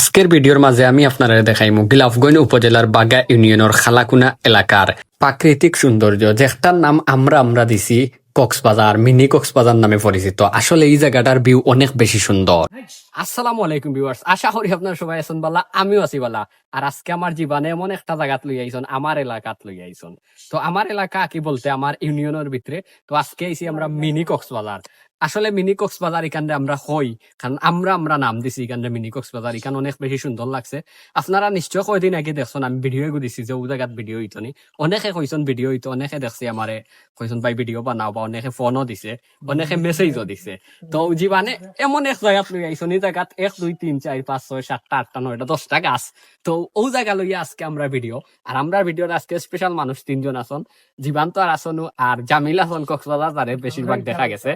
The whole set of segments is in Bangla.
আজকের ভিডিওর মাঝে আমি আপনারা দেখাইমু গিলাফগঞ্জ উপজেলার বাগা ইউনিয়নের খালাকুনা এলাকার প্রাকৃতিক সৌন্দর্য, যেটার নাম আমরা আমরা দিছি কক্সবাজার, মিনি কক্সবাজার নামে পরিচিত। আসলে এই জায়গাটার ভিউ অনেক বেশি সুন্দর। আসসালামু আলাইকুম ভিউয়ার্স আশা করি আপনার সবাই আছেন বালা, আমিও আছি বালা। আর আজকে আমার জীবনে এমন একটা জায়গাত লই আইছন আমার এলাকাত লই আইছন তো আমার এলাকা কি বলতে, আমার ইউনিয়নের ভিতরে, তো আজকে আইছি আমরা মিনি কক্সবাজার। আসলে মিনি কক্সবাজার এখানে আমরা হই, কারণ আমরা আমরা নাম দিছি এখানে মিনি কক্সবাজার। এখানে অনেক বেশি সুন্দর লাগছে। আপনারা নিশ্চয় কয়দিন আগে দেখছেন, আমি ভিডিও দিছি যে ও জায়গাত ভিডিও হইতনি। অনেকে কইছেন ভিডিও হইতো, অনেকে দেখছে আমারে কইছেন ভাই, ভিডিও বানাও বা অনেকে ফোনও দিছে, অনেকে মেসেজও দিছে। তো জীবানে এমন এক জায়গাত লই আইছন এই জায়গাত এক, দুই, তিন, চার, পাঁচ, ছয়, সাতটা, আটটা, নয়টা, দশটা গাছ। তো ও জায়গা লইয়া আজকে আমরা ভিডিও। আর আমরা ভিডিওর আজকে স্পেশাল মানুষ তিনজন আছেন। জীবান তো আর আসনু আর জামিল আছেন কক্সবাজার বেশিরভাগ দেখা গেছে।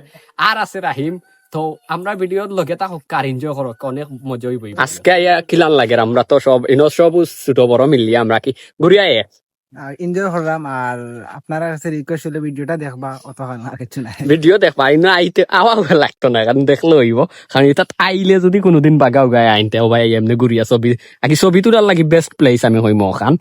আর আছে রাহিম তো আমরা ভিডিওর লগে তা কার এনজয় করো অনেক মজাই বই আজকে কিলান লাগে, আমরা তো সব, ইনো সব ছোট বড় মিলিয়ে, আমরা কি ঘুরিয়া এনজয় করলাম আর আপনারা কাছে রিকোয়েস্ট হলে ভিডিওটা দেখবা অত আর কিছু নাই। ভিডিও দেখবা ইনো আইতে আওয়া লাগতো না কারণ দেখলে হইব। কারণ এটা আইলে যদি কোনোদিন বাগাও গায়ে আইনতে ভাই এমনি ঘুরিয়া ছবি আগে ছবি তোলার লাগি বেস্ট প্লেস আমি হইম ওখান।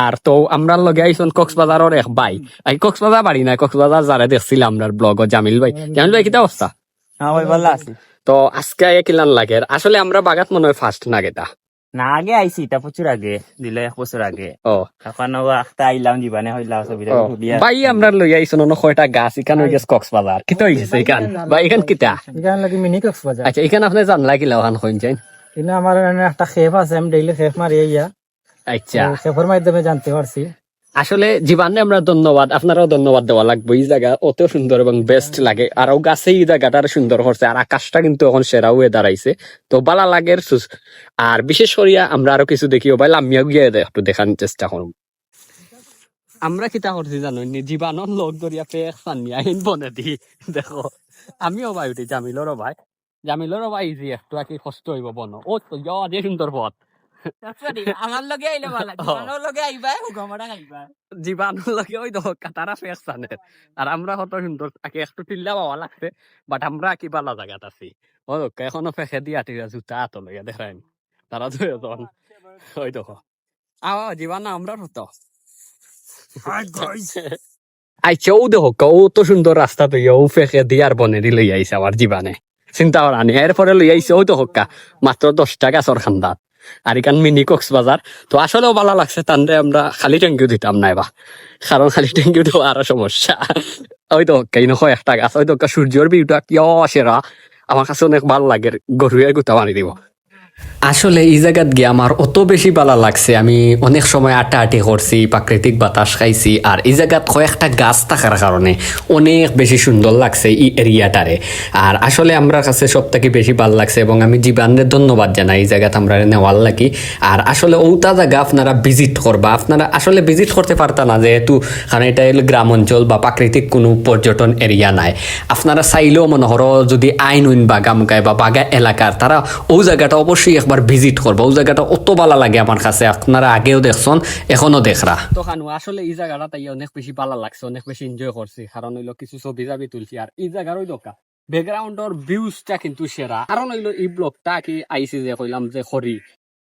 আর তো আমরা লগে আইসন কক্সবাজারের এক ভাই আগে কক্সবাজার বাড়ি নাই কক্সবাজার যারা দেখছিলাম আমরা ব্লগ জামিল ভাই। জামিল ভাই কিতা অবস্থা হ্যাঁ ভাই ভালো আছি। তো আজকে কিলান লাগে আসলে আমরা বাগাত মনে হয় ফার্স্ট না গেটা না আগে আইছি এটা প্রচুর আগে দিলে এক বছর আগে ও এখন একটা আইলাম জীবনে হইলাম ছবিটা ভাই আমরা লই আইছো অন্য কয়টা গাছ ইখান হয়ে গেছে কক্সবাজার কিতা হয়ে গেছে ইখান ভাই ইখান কিতা ইখান লাগি মিনি কক্সবাজার আচ্ছা ইখান আপনি জান কিলা ওখান হইন যাই কিন্তু আমার একটা খেপ আছে আমি ডেইলি খেপ মারি আইয়া আচ্ছা খেপের মাধ্যমে জানতে পারছি আসলে জীবানে আমরা ধন্যবাদ, আপনারাও ধন্যবাদ দেওয়া লাগবে। এই জায়গা অত সুন্দর এবং বেস্ট লাগে। আর ও গাছে এই জায়গাটা আরও সুন্দর করছে আর আকাশটা কিন্তু এখন সেরা হয়ে দাঁড়াইছে তো বালা লাগে আর বিশেষ করিয়া আমরা আরও কিছু দেখি ভাই আমিও গিয়ে একটু দেখার চেষ্টা করব আমরা কিতা করছি জানো নি জীবানর লোক ধরিয়া পেয়ে আইন বনে দি, দেখো। আমিও ভাই উঠি, জামিলরও ভাই। জামিলরও ভাই যে একটু আর কি কষ্ট হইব বন। ও তো সুন্দর পথ। আমার লগে আইলে ভালো তোমার লগে আইবা হুগমরা খাইবা জীবাণু লাগে ওই দেখো কাতারা ফেস টানে আর আমরা কত সুন্দর আগে একটু টিল্লা পাওয়া লাগছে বাট আমরা কি বালা জায়গাত আছি। ও দেখো, এখনও ফেসে দিয়া টিরা জুতা হাত লইয়া দেখাইন তারা তো এখন ওই দেখো আও জীবাণু আমরা হতো আইছে ও দেখো ও তো সুন্দর রাস্তা তো ও ফেকে দিয়ার বনেরি লই আইছে আমার জীবানে চিন্তা করা নি এরপরে লই আইছে ওই তো হক্কা মাত্র দশ টাকা সর খান্দাত। আর এখান মিনি কক্সবাজার। তো আসলেও ভালো লাগছে তান্ডে আমরা খালি ট্যাঙ্কিও দিতাম না এবার কারণ খালি ট্যাঙ্কিও তো আরও সমস্যা। ওই তো কেন হয় একটা গাছ। ওই তো সূর্যের কেউ কি সেরা। আমার কাছে অনেক ভালো লাগে, গরুয়ে গুতা মারি দিব। আসলে এই জায়গাত গিয়ে আমার অত বেশি ভালো লাগছে। আমি অনেক সময় আটা আটি করছি, প্রাকৃতিক বাতাস খাইছি আর এই জায়গাত কয়েকটা গাছ থাকার কারণে অনেক বেশি সুন্দর লাগছে এই এরিয়াটারে। আর আসলে আমরা কাছে সব থেকে বেশি ভালো লাগছে এবং আমি জীবানের ধন্যবাদ জানাই এই জায়গাত আমরা নেওয়ার লাগি। আর আসলে ওটা জায়গা আপনারা ভিজিট করবা। আপনারা আসলে ভিজিট করতে পারতা না যেহেতু, কারণ এটা হলো গ্রাম অঞ্চল বা প্রাকৃতিক কোনো পর্যটন এরিয়া নাই। আপনারা চাইলেও মনে করো যদি আইন উইন বা গামগায় বা বাগা এলাকার তারা ও জায়গাটা অবশ্যই একবার ভিজিট করব ওই জায়গাটা অত ভালো লাগে আমার কাছে। আপনারা আগেও দেখছেন এখনও দেখরা তো খানু, আসলে এই জায়গাটা তাই অনেক বেশি ভালো লাগছে, অনেক বেশি এনজয় করছি কারণ হইল কিছু ছবি যাবি তুলছি, আর এই জায়গার ওই দোকান ব্যাকগ্রাউন্ডর ভিউজটা কিন্তু সেরা কারণ হইল এই ব্লগটা কি আইসি যে কইলাম যে খরি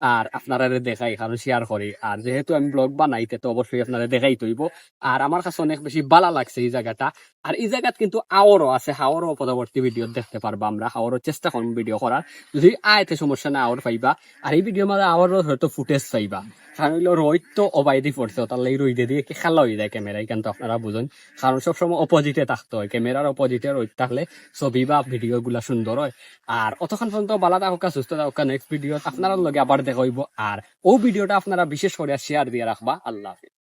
আর আপনারা দেখাই, কারণ শেয়ার করি। আর যেহেতু আমি ব্লগ বানাইতে, তো অবশ্যই আপনারা দেখাই তৈব আর আমার কাছে অনেক বেশি ভালো লাগছে এই জায়গাটা। আর এই জায়গাত কিন্তু আওয়ারও আছে, হাওয়ারও পরবর্তী ভিডিও দেখতে পারবা আমরা। হাওয়ারও চেষ্টা করব ভিডিও করার। যদি আয়তে সমস্যা না আওয়ার পাইবা। আর এই ভিডিওর মাঝে আওয়ারও হয়তো ফুটেজ পাইবা কারণ হইল রোহিত তো অবাইদি পড়ছে তার লাগে রইদে দিয়ে কি খেলা হয়ে যায় ক্যামেরায় কিন্তু আপনারা বুঝুন। কারণ সবসময় অপোজিটে থাকতে হয়। ক্যামেরার অপোজিটে রোহিত থাকলে ছবি বা ভিডিও গুলা সুন্দর হয়। আর অতক্ষণ পর্যন্ত ভালো থাকা সুস্থ থাকা নেক্সট ভিডিও আপনার লগে আবার দেখা হইব। আর ও ভিডিওটা আপনারা বিশেষ করে শেয়ার দিয়ে রাখবা। আল্লাহ হাফিজ।